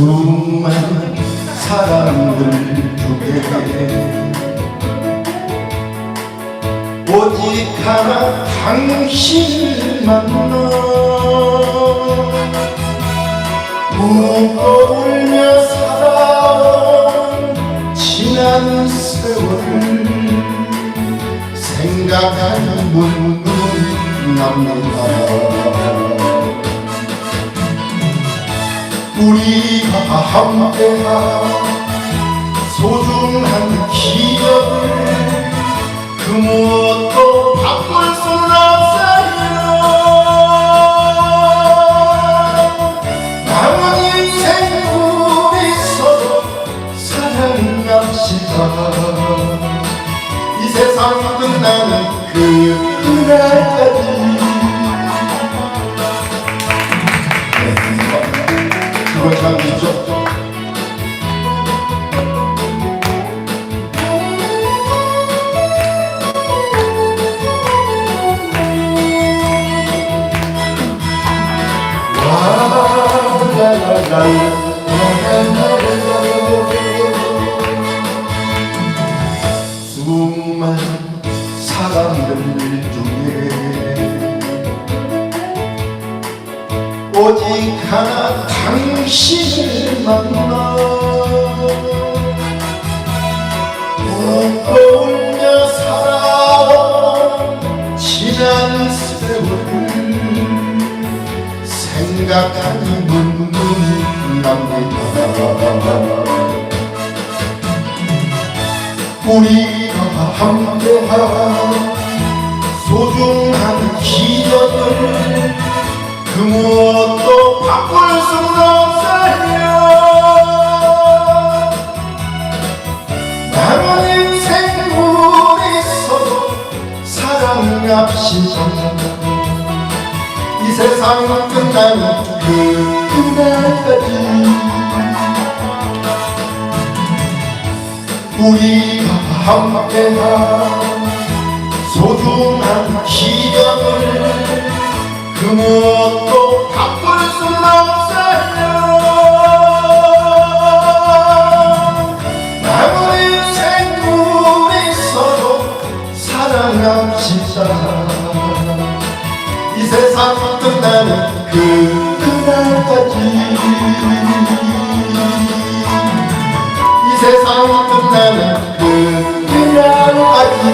수많은 사람들 중에 오직 하나 당신만 울고 울며 살아온 지난 세월을 생각하는 눈물 남는다. 우리 가 함께한 소중한 기억을 그 무엇도 바꿀 순 없어요. 남은 인생 우리 서로 사랑합시다. 이 세상 끝나는 그날까지 참이죠 수많은 사람들 중에 오직 하나 당 신을 만나 웃고 울며 살아온 지난 세월 생각하니 눈물이 납니다 우리가 함께한 소중한 기억을 사랑합시다. 이 세상 끝나는 그 그날까지. 우리가 함께한 소중한 기억을 그무 사랑합시다 이 세상 끝나는 그 그날까지. 이 세상 끝나는 그 그날까지